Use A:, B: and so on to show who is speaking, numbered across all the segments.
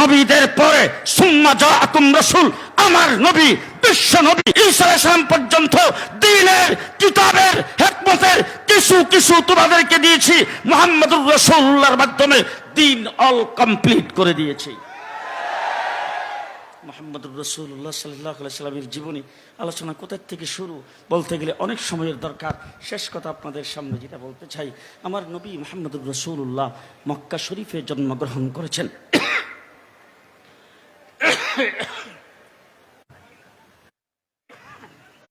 A: নবীদের পরে সুম্মা জাআকুম রাসূল, আমার নবী, বিশ্ব নবী আলাইহিস পর্যন্ত দ্বীনের কিতাবের, হিকমতের কিছু কিছু তোমাদেরকে দিয়েছি। মুহাম্মদুর রাসূলুল্লাহর মাধ্যমে দিন অল কমপ্লিট করে দিয়েছি। মোহাম্মদুর রসুল্লাহ সাল্লাহ সাল্লামের জীবনী, আলোচনা কোথার থেকে শুরু? বলতে গেলে অনেক সময়ের দরকার। শেষ কথা আপনাদের সামনে যেটা বলতে চাই, আমার নবী মোহাম্মদুর রসুল্লাহ মক্কা শরীফে জন্মগ্রহণ করেছেন।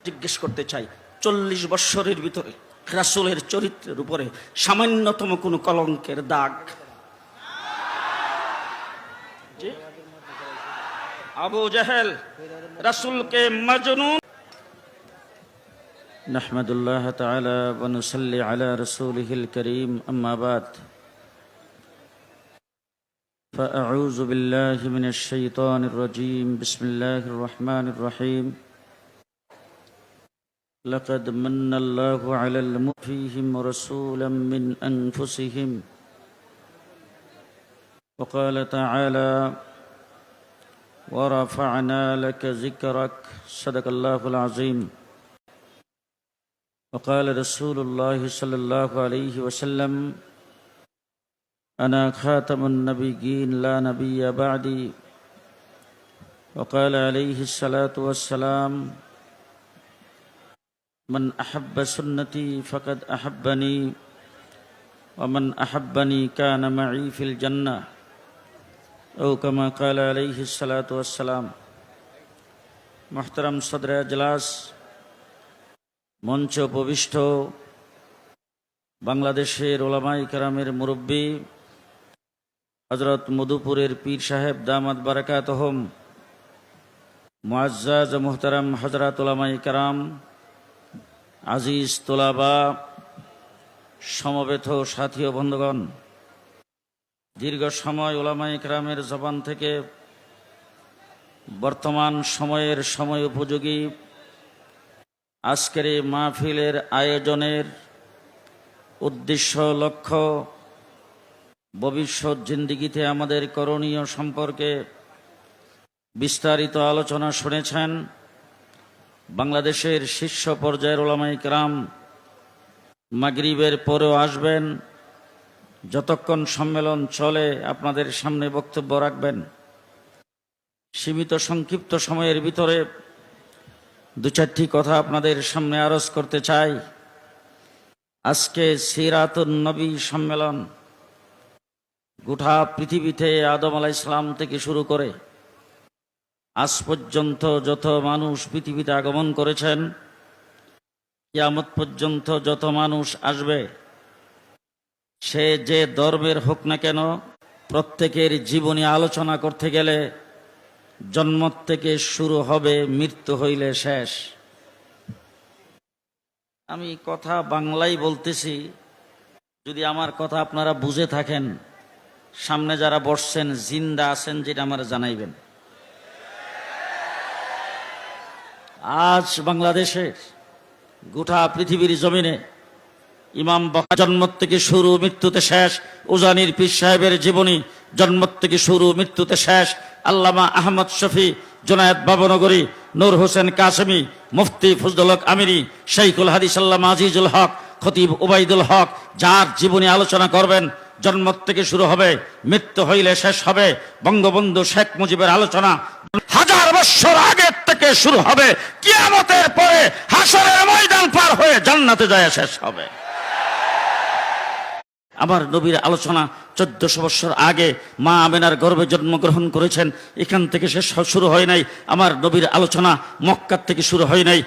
A: জিজ্ঞেস করতে চাই চল্লিশ বৎসরের ভিতরে রাসুলের চরিত্রের উপরে সামান্যতম কোনো কলঙ্কের দাগ জি? আবু জাহেল রাসুলকে মাজনু نحمد الله تعالى ونصلي على رسوله الكريم أما بعد فأعوذ بالله من الشيطان الرجيم بسم الله الرحمن الرحيم لقد من الله على المؤفيهم رسولا من أنفسهم. وقال تعالى ورفعنا لك ذكرك. صدق الله العظيم. وقال رسول الله صلى الله عليه وسلم أنا خاتم النبيين لا نبي بعدي. وقال عليه الصلاة والسلام من أحب سنتي فقد أحبني ومن أحبني كان معي في الجنة أو كما قال عليه الصلاة والسلام محترم صدر اجلاس মঞ্চ উপবিষ্ট বাংলাদেশের ওলামাই কেরামের মুরব্বী হজরত মধুপুরের পীর সাহেব দামাদ বারাকাত হোম মুআজ্জাজ মোহতারাম হজরত ওলামাই কেরাম আজিজ তোলাবা, সমবেত সাথী ও বন্ধুগণ, দীর্ঘ সময় ওলামাই কেরামের জবান থেকে বর্তমান সময়ের সময় উপযোগী। আজকের এই মাহফিলের আয়োজনের উদ্দেশ্য, লক্ষ্য, ভবিষ্যৎ জিন্দিগিতে আমাদের করণীয় সম্পর্কে বিস্তারিত আলোচনা শুনেছেন বাংলাদেশের শীর্ষ পর্যায়ের ওলামাই কেরাম মাগরিবের পরেও আসবেন। যতক্ষণ সম্মেলন চলে, আপনাদের সামনে বক্তব্য রাখবেন। সীমিত সংক্ষিপ্ত সময়ের ভিতরে দু চারটি কথা আপনাদের সামনে আরজ করতে চাই। আজকে সিরাতুন নবী সম্মেলন গোটা পৃথিবীতে আদম আলাহ ইসলাম থেকে শুরু করে আজ পর্যন্ত যত মানুষ পৃথিবীতে আগমন করেছেন, কিয়ামত পর্যন্ত যত মানুষ আসবে, সে যে ধর্মের হোক না কেন, প্রত্যেকের জীবনী আলোচনা করতে গেলে জন্ম থেকে শুরু হবে, মৃত্যু হইলে শেষ। আমি কথা বাংলাই বলতেছি, যদি আমার কথা আপনারা বুঝে থাকেন, সামনে যারা বসছেন, জিন্দা আছেন, যেটা আমার জানাইবেন। আজ বাংলাদেশে গোটা পৃথিবীর জমিনে ইমাম বকা জন্ম থেকে শুরু, মৃত্যুতে শেষ, উজানির পীর সাহেবের জীবনী জন্ম থেকে শুরু, মৃত্যুতে শেষ, আল্লামা আহমদ শফি জোনায়েত বাবনগরী, নূর হোসেন কাসেমি, মুফতি ফজলুল হক আমিরি শৈখুল হাদিস আল্লামা আজিজুল হক, খতিব উবাইদুল হক, যার জীবনী আলোচনা করবেন, জন্ম থেকে শুরু হবে, মৃত্যু হইলে শেষ হবে, বঙ্গবন্ধু শেখ মুজিবের আলোচনা হাজার বছর আগের থেকে শুরু হবে। কিয়ামতের পরে হাসরের ময়দান পার হয়ে জান্নাতে যায় শেষ হবে। আমার নবীর আলোচনা চোদ্দশো বছর আগে মা আমেনার গর্ভে জন্মগ্রহণ করেছেন। এখান থেকে শেষ শুরু হয় নাই। আমার নবীর আলোচনা মক্কার থেকে শুরু হয় নাই।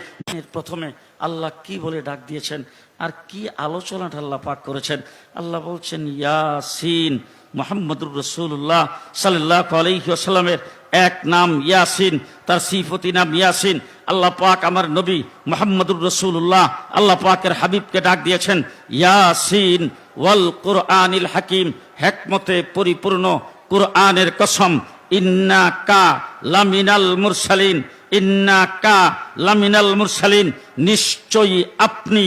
A: প্রথমে আল্লাহ কি বলে ডাক দিয়েছেন? আর কি আলোচনাটা আল্লাহ পাক করেছেন? আল্লাহ বলছেন, ইয়াসিন মোহাম্মদুর রসুল্লাহ সাল্লাহ আলহিসাল্লামের এক নাম ইয়াসিন, তার সিফতি নাম ইয়াসিন। আল্লাহ পাক আমার নবী মোহাম্মদুর রসুল্লাহ আল্লাহ পাকের হাবিবকে ডাক দিয়েছেন, ইয়াসিন ওয়াল কুরআনিল হাকিম, হেকমতে পরিপূর্ণ কুরআনের কসম ইন্না কা লামিনাল মুরসালিন ইন্না কা লামিনাল মুরসালিন, নিশ্চয়ই আপনি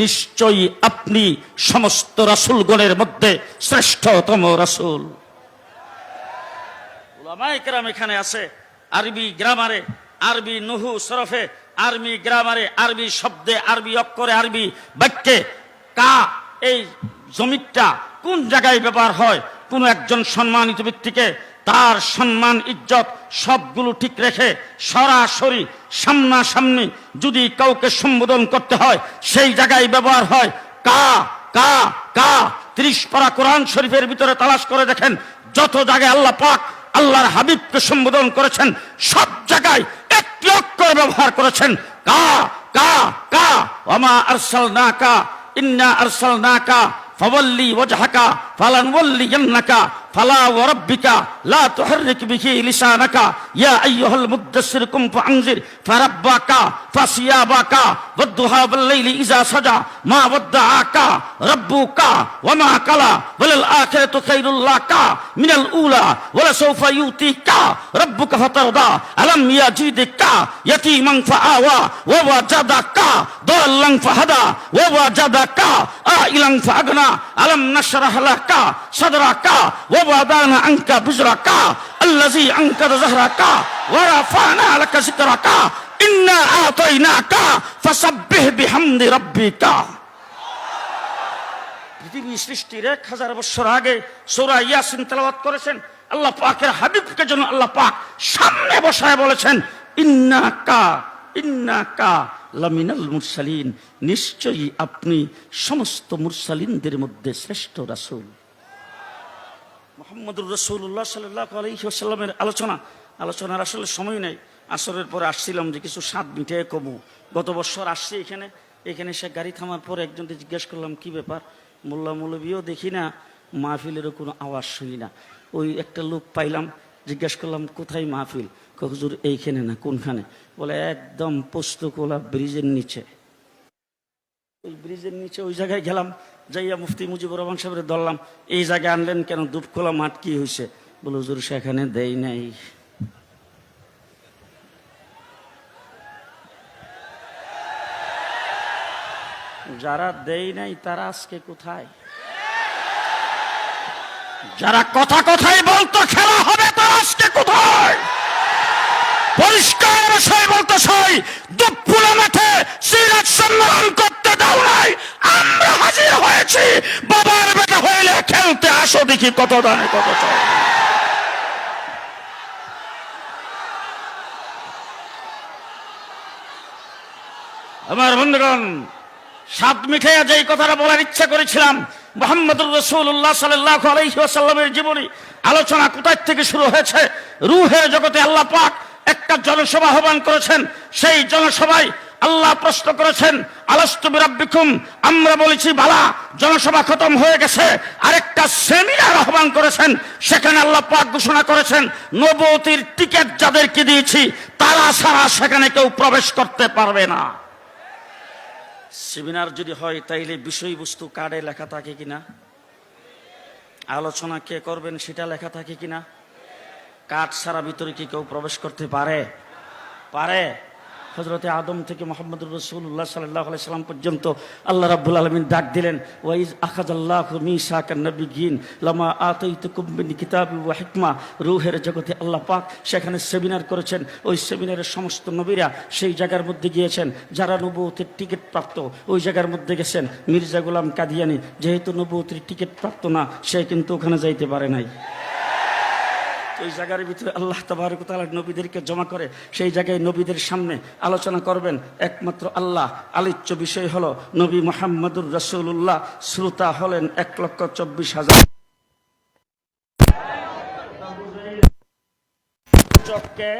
A: নিশ্চয়ই আপনি সমস্ত রাসূলগণের মধ্যে শ্রেষ্ঠতম রাসূল। কেরাম এখানে আছে। আরবি গ্রামারে, আরবি নুহু সরফে আরবি গ্রামারে, আরবি শব্দে, আরবি অক্ষরে, আরবি বাক্যে কা, এই জমিটা কোন জায়গায় ব্যবহার হয়? কোন একজন সম্মানিত ব্যক্তিকে তার সম্মান, ইজ্জত সবগুলো ঠিক রেখে সরাসরি সামনাসামনি যদি কাউকে সম্বোধন করতে হয়, সেই জায়গায় ব্যবহার হয় কা কা কা। ত্রিশ পারা কোরআন শরীফের ভিতরে তালাশ করে দেখেন, যত জায়গায় আল্লাহ পাক আল্লাহর হাবিবকে সম্বোধন করেছেন, সব জায়গায় একটি অক্ষর ব্যবহার করেছেন, কা কা কা ওমা আরসাল নাকা ইন্না আরসাল নাকা فولي وجهك فلنولينك فلا وربك لا تحرك به لسانك يا أيها المدثر قم فأنذر فربك فثيابك والضحى بالليل إذا سجى ما ودعك ربك وما قلى وللآخرة خير لك من الأولى ولسوف يؤتيك ربك فترضى ألم يجدك يتيما فآوى ووجدك ضالا فهدى ووجدك عائلا فأغنى ألم نشرح لك صدرك ووضعنا عنك بزرك الذي أنقذ ظهرك ورفعنا لك ذكرك إنا أعطيناك فسبح بحمد ربك পৃথিবী সৃষ্টির এক হাজার বছর আগে সোরা ইয়াসিন তেলাওয়াত করেছেন আল্লাহ পাকের হাবিবকে জন্য আল্লাহ পাক সামনে বসায় বলেছেন ইন্না কা ইন্না কা লামিনাল মুরসালিন নিশ্চয়ই আপনি সমস্ত মুরসালিনদের মধ্যে শ্রেষ্ঠ রাসূল মোহাম্মদুর রসুল্লাহ সাল্লাহ আলহিহাস্লামের আলোচনা। আলোচনার আসলে সময় নেই। আসরের পরে আসছিলাম যে কিছু সাত মিটে কমু। গত বছর আসছি এখানে। এখানে সে গাড়ি থামার পরে একজনকে জিজ্ঞেস করলাম, কি ব্যাপার? মোল্লা মৌলবীও দেখি না, মাহফিলেরও কোনো আওয়াজ শুনি না। ওই একটা লোক পাইলাম, জিজ্ঞেস করলাম, কোথায় মাহফিল? কখজুর এইখানে না, কোনখানে? বলে, একদম পোস্তকোলা ব্রিজের নিচে। ওই ব্রিজের নিচে ওই জায়গায় গেলাম। যাইয়া মুফতি মুজিবুর রহমান সাহেবের ধরলাম, এই জায়গায় আনলেন কেন? দুপখোলা মাঠ কি হয়েছে বলে, হুজুর, সেখানে দেই নাই। যারা দেই নাই, তারা আজকে কোথায়? যারা কথা কথাই বলতো, খেলা হবে, তারা আজকে কোথায়? পরিষ্কার বলতে চাই দুপুরে মাঠে সিরাজ সম্মেলন করতে দাও নাই আমরা হাজির হয়েছি। বাবার বেটা হইলে খেলতে আসো দেখি কত দানে কত আমার বন্ধুগণ সাত মিঠাইয়া যেই কথাটা বলার ইচ্ছা করেছিলাম। মোহাম্মদুর রসুল্লাহ সাল্লাহ আলহিহাসাল্লামের জীবনী আলোচনা কোথায় থেকে শুরু হয়েছে? রুহের জগতে আল্লাহ পাক একটা জনসভা আহ্বান করেছেন। সেই জনসভায় আল্লাহ প্রশ্ন করেছেন, আলস্তু রাব্বিকুম আমরা বলেছি, বালা, জনসভা খতম হয়ে গেছে। আরেকটা সেমিনার আহ্বান করেছেন, সেখানে আল্লাহ পাক ঘোষণা করেছেন, নবতির টিকিট যাদেরকে দিয়েছি, তারা ছাড়া সেখানে কেউ প্রবেশ করতে পারবে না। সেমিনার যদি হয়, তাইলে বিষয়বস্তু কার্ডে লেখা থাকে কিনা? আলোচনা কে করবেন, সেটা লেখা থাকে কিনা? কাঠ ছাড়া ভিতরে কি কেউ প্রবেশ করতে পারে? পারে। হজরতে আদম থেকে মোহাম্মদ রসুল্লাহ সাল্লাহ সাল্লাম পর্যন্ত আল্লাহ রাব্বুল আলমিন ডাক দিলেন, ওয়াইজ আখাজ আল্লাহ মিসাক নবী গিন লামা আতই তো কুম্বিনী কিতাব হিকমা। রুহের জগতে আল্লাহ পাক সেখানে সেমিনার করেছেন। ওই সেমিনারের সমস্ত নবীরা সেই জায়গার মধ্যে গিয়েছেন, যারা নবুতের টিকিট প্রাপ্ত, ওই জায়গার মধ্যে গেছেন। মির্জা গোলাম কাদিয়ানি, যেহেতু নবুতের টিকিট প্রাপ্ত না, সে কিন্তু ওখানে যাইতে পারে নাই। ওই জায়গার ভিতরে আল্লাহ তাবারক নবীদেরকে জমা করে সেই জায়গায় নবীদের সামনে আলোচনা করবেন। একমাত্র আল্লাহ। আলিচ্য বিষয় হলো নবী মোহাম্মদুর রসুল্লাহ শ্রোতা হলেন এক লক্ষ চব্বিশ হাজার। চককে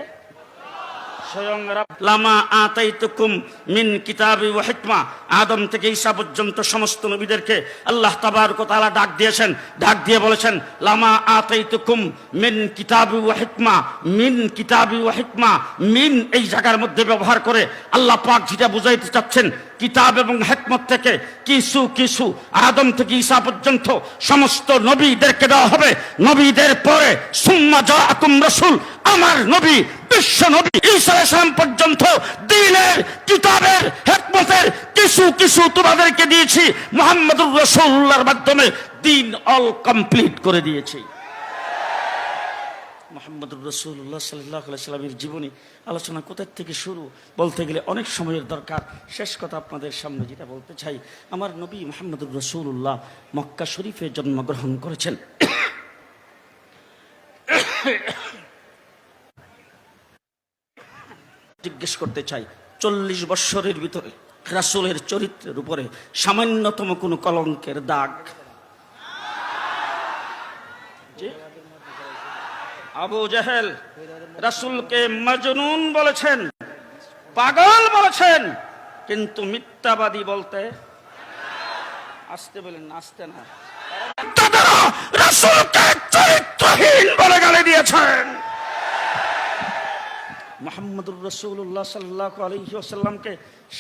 A: স্বয়ং লামা আতাইতুকুম মিন কিতাবি ওয়া হিকমা। আদম থেকে ঈসা পর্যন্ত সমস্ত নবীদেরকে আল্লাহ তাবারক তাআলা ডাক দিয়েছেন, ডাক দিয়ে বলেছেন, লামা আতাইতুকুম মিন কিতাবি ওয়া হিকমা, মিন কিতাবি ওয়া হিকমা, মিন এই জায়গার মধ্যে ব্যবহার করে আল্লাহ পাক যেটা বুঝাইতে চাচ্ছেন, কিতাব এবং হেকমত থেকে কিছু কিছু আদম থেকে ঈসা পর্যন্ত সমস্ত নবীদেরকে দেওয়া হবে। নবীদের পরে, সুম্মা জাআকুম রসুল, আমার নবী বিশ্ব নবী ইসলাম পর্যন্ত দিনের, কিতাবের, হেকমতের কিছু কিছু তোমাদেরকে দিয়েছি, মোহাম্মদুর রসুল্লাহর মাধ্যমে দিন অল কমপ্লিট করে দিয়েছি। মোহাম্মদ মোহাম্মদ রসুল্লাহ সাল্লাহ সাল্লামের জীবনী, আলোচনা কোথার থেকে শুরু বলতে গেলে অনেক সময়ের দরকার। শেষ কথা আপনাদের সামনে যেটা বলতে চাই, আমার নবী মোহাম্মদ রসুল্লাহ মক্কা শরীফে জন্মগ্রহণ করেছেন। জিজ্ঞেস করতে চাই, চল্লিশ বৎসরের ভিতরে রাসুলের চরিত্রের উপরে সামান্যতম কোনো কলঙ্কের দাগ? আবু জাহেল রাসুলকে মাজনুন বলেছেন, পাগল বলেছেন, কিন্তু মিথ্যাবাদী বলতে আসতে বলেন, আসতে না। রাসুলকে চরিত্রহীন বলে গালি দিয়েছেন। মোহাম্মদুর রসুল্লাহ সাল্লাহ আলহিহাসাল্লামকে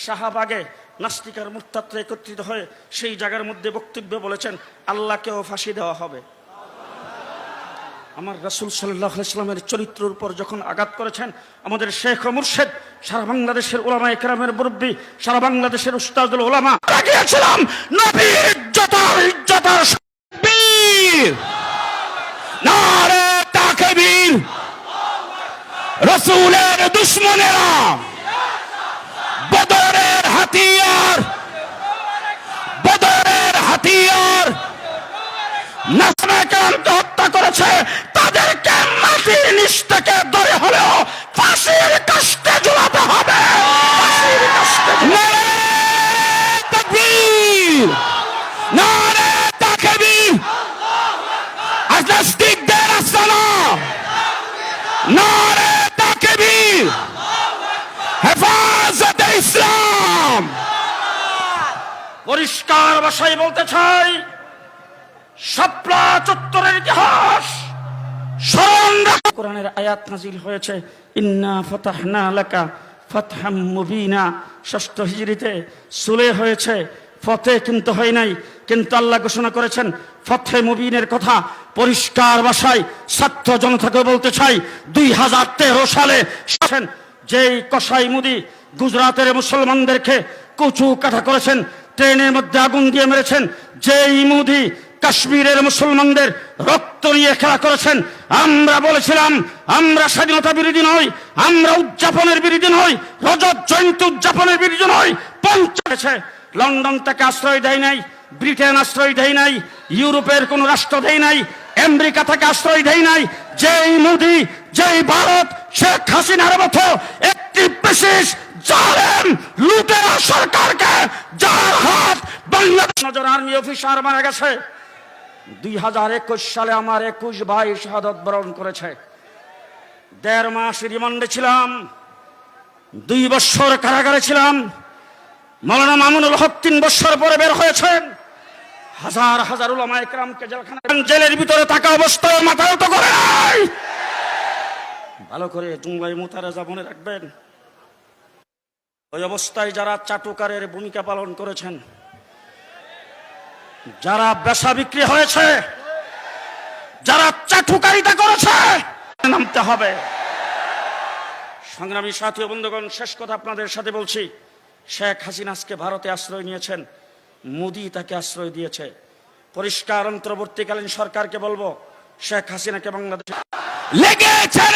A: শাহবাগে নাস্তিকার মুক্তাত্রে একত্রিত হয়ে সেই জায়গার মধ্যে বক্তব্য বলেছেন, আল্লাহকেও ফাঁসি দেওয়া হবে। আমার রসুল সাল্লাহ ইসলামের চরিত্রের উপর যখন আঘাত করেছেন, আমাদের শেখ মুর্শেদ, সারা বাংলাদেশের ওলামা একরামের মুরব্বী, সারা বাংলাদেশের উস্তাদুল ওলামা লাগিয়েছিলাম নবীর ইজ্জতার ইজ্জতার
B: নারে রসুলের দুশ্মনেরা, বদরের হাতিয়ার বদরের হাতিয়ার নাসনাকান্ত হত্যা করেছে, তাদেরকে মাটির নিচ থেকে ধরে হলেও ফাঁসির কাস্তে ঝুলাতে হবে। নারে
A: পরিষ্কার ভাষায় বলতে চাই শাপলা চত্বরের ইতিহাস স্মরণ কোরআনের আয়াত নাজিল হয়েছে, ইন্না ফাতাহনা লাকা ফাতহাম মুবিনা। ষষ্ঠ হিজরিতে সুলে হয়েছে, ফতে কিন্তু হয় নাই, কিন্তু আল্লাহ ঘোষণা করেছেন, ফতে মুবিনের কথা পরিষ্কার ভাষায় ছাত্র জনতাকে বলতে চাই। দুই হাজার তেরো সালে যেই কসাই মুদি গুজরাটের মুসলমানদেরকে কচু কাঠা করেছেন ট্রেনের মধ্যে আগুন দিয়ে মেরেছেন যেই ইমুদি কাশ্মীরের মুসলমানদের রক্ত নিয়ে খেলা করেছেন। আমরা বলেছিলাম, আমরা স্বাধীনতা বিরোধী নই, আমরা উদযাপনের বিরোধী নই, রজত জয়ন্তী উদযাপনের বিরোধী নই পঞ্চায়েছে লন্ডন থেকে আশ্রয় দেয় নাই, ব্রিটেন আশ্রয় দেয় নাই, ইউরোপের কোন রাষ্ট্র দেয় নাই, আমেরিকা থেকে আশ্রয় দেয় নাই, যেই মোদি, যেই ভারত, শেখ হাসিনার মতো একটি বিশেষ জালেম লুটেরা সরকারকে যার হাত বাংলাদেশ নজর আর্মি অফিসার মারা গেছে। দুই হাজার একুশ সালে আমার একুশ ভাই শাহাদত বরণ করেছে। দেড় মাস রিমান্ডে ছিলাম। দুই বছর কারাগারে ছিলাম। মৌলানা মামুনুল হক তিন বছর পরে বের হয়েছেন হাজার হাজার উলামা একরামকে জেলখানা জেলের ভিতরে থাকা অবস্থায় মাথায় তো করে ভালো করে জুমলাই মোতারাজা মনে রাখবেন। ওই অবস্থায় যারা চাটুকারের ভূমিকা পালন করেছেন যারা বেসা বিক্রি হয়েছে যারা চাটুকারিতা করেছে নামতে হবে। সংগ্রামী সাথী বন্ধুগণ শেষ কথা আপনাদের সাথে বলছি। শেখ হাসিনা আজকে ভারতে আশ্রয় নিয়েছেন মোদি তাকে আশ্রয় দিয়েছে। পরিষ্কার অন্তর্বর্তীকালীন সরকারকে বলব শেখ হাসিনাকে বাংলাদেশ
B: লেগেছে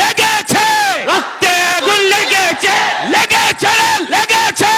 B: লেগেছে! রক্তে আগুন লেগেছে লেগেছে লেগেছে।